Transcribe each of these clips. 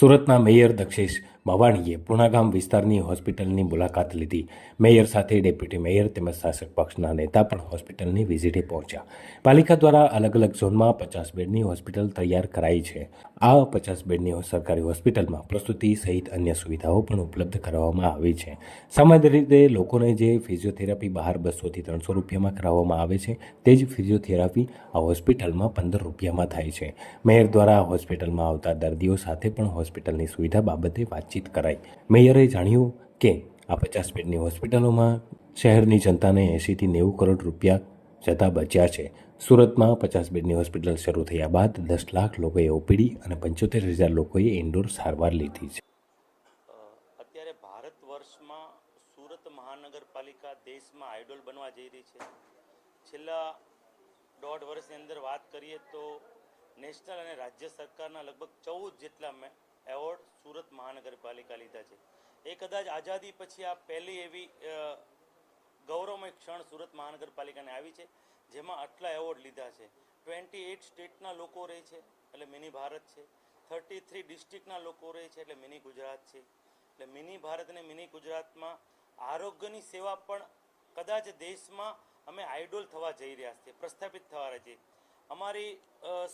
સુરતના મેયર દક્ષેશ મવાણીએ પૂર્ણાગામ વિસ્તારની હોસ્પિટલની મુલાકાત લીધી. મેયર સાથે ડેપ્યુટી મેયર તેમજ શાસક પક્ષના નેતા પણ હોસ્પિટલની વિઝિટે પહોંચ્યા. પાલિકા દ્વારા અલગ અલગ ઝોનમાં પચાસ બેડની હોસ્પિટલ તૈયાર કરાઈ છે. આ પચાસ બેડની સરકારી હોસ્પિટલમાં પ્રસ્તુતિ સહિત અન્ય સુવિધાઓ પણ ઉપલબ્ધ કરાવવામાં આવી છે. સામાન્ય રીતે લોકોને જે ફિઝિયોથેરાપી બહાર બસોથી ત્રણસો રૂપિયામાં કરાવવામાં આવે છે, તે જ ફિઝિયોથેરાપી આ હોસ્પિટલમાં પંદર રૂપિયામાં થાય છે. મેયર દ્વારા હોસ્પિટલમાં આવતા દર્દીઓ સાથે પણ હોસ્પિટલની સુવિધા બાબતે વાતચીત કરાઈ. મેયરે જાણ્યું કે આ પચાસ બેડની હોસ્પિટલોમાં શહેરની જનતાને એંશીથી નેવું કરોડ રૂપિયા જતા બચ્યા છે. સુરતમાં પચાસ બેડની હોસ્પિટલ શરૂ થયા બાદ દસ લાખ લોકોએ ઓપીડી અને પંચોતેર હજાર લોકોએ ઇન્ડોર સારવાર લીધી છે. અત્યારે ભારત વર્ષમાં સુરત મહાનગરપાલિકા દેશમાં આઇડોલ બનવા જઈ રહી છે. છેલ્લા દોઢ વર્ષની અંદર વાત કરીએ તો નેશનલ અને રાજ્ય સરકારના લગભગ ચૌદ જેટલા સુરત મહાનગરપાલિકા લીધા છે. એ કદાચ આઝાદી પછી આ પહેલી એવી ગૌરવમય ક્ષણ સુરત મહાનગરપાલિકાને આવી છે, જેમાં આટલા એવોર્ડ લીધા છે. ટ્વેન્ટી એઇટ સ્ટેટના લોકો રહે છે, એટલે મિની ભારત છે. થર્ટી થ્રી ડિસ્ટ્રિક્ટના લોકો રહે છે, એટલે મિની ગુજરાત છે. એટલે મિની ભારત અને મિની ગુજરાતમાં આરોગ્યની સેવા પણ કદાચ દેશમાં અમે આઇડોલ થવા જઈ રહ્યા છીએ, પ્રસ્થાપિત થવા રહ્યા છીએ. અમારી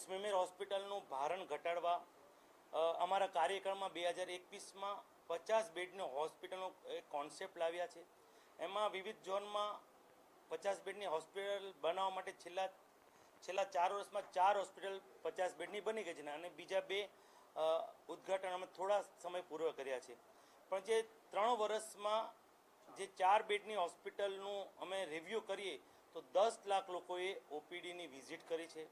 સ્મિમેર હોસ્પિટલનું ભારણ ઘટાડવા અમારા કાર્યક્રમમાં બે હજાર એકવીસમાં પચાસ બેડની હોસ્પિટલનો એક કોન્સેપ્ટ લાવ્યા છે. એમાં વિવિધ ઝોનમાં પચાસ બેડની હોસ્પિટલ બનાવવા માટે છેલ્લા છેલ્લા ચાર વર્ષમાં ચાર હોસ્પિટલ પચાસ બેડની બની ગઈ છે અને બીજા બે ઉદ્ઘાટન અમે થોડા સમય પૂર્વ કર્યા છે. પણ જે ત્રણ વર્ષમાં જે ચાર બેડની હોસ્પિટલનું અમે રિવ્યૂ કરીએ, તો દસ લાખ લોકોએ ઓપીડીની વિઝિટ કરી છે.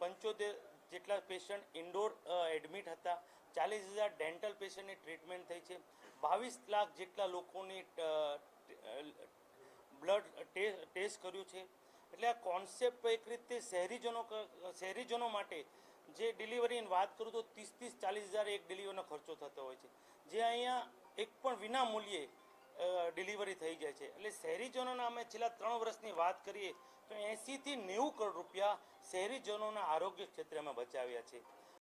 પંચોતેર જેટલા પેશન્ટ ઇન્ડોર એડમિટ હતા. ચાલીસ હજાર ડેન્ટલ પેશન્ટની ટ્રીટમેન્ટ થઈ છે. બાવીસ લાખ જેટલા લોકોની બ્લડ ટેસ્ટ કર્યું છે. એટલે આ કોન્સેપ્ટ એક રીતે શહેરીજનો શહેરીજનો માટે જે ડિલિવરીની વાત કરું તો ત્રીસ ત્રીસ ચાલીસ હજાર એક ડિલિવરીનો ખર્ચો થતો હોય છે. જે અહીંયા એક પણ વિના મૂલ્યે ડિલિવરી થઈ જાય છે. એટલે શહેરીજનોના અમે છેલ્લા ત્રણ વર્ષની વાત કરીએ તો એંસીથી નેવું કરોડ રૂપિયા શહેરીજનોના આરોગ્ય ક્ષેત્રે અમે બચાવ્યા છે.